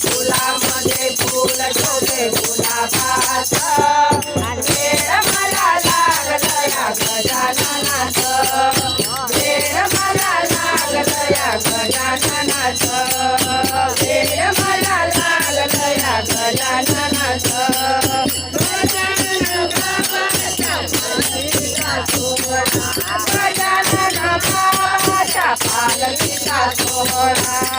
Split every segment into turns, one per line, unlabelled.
फुलामध्ये फुल शोधे फुला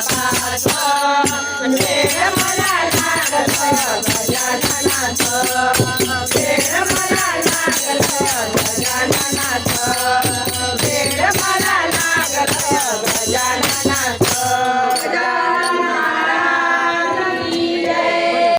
मला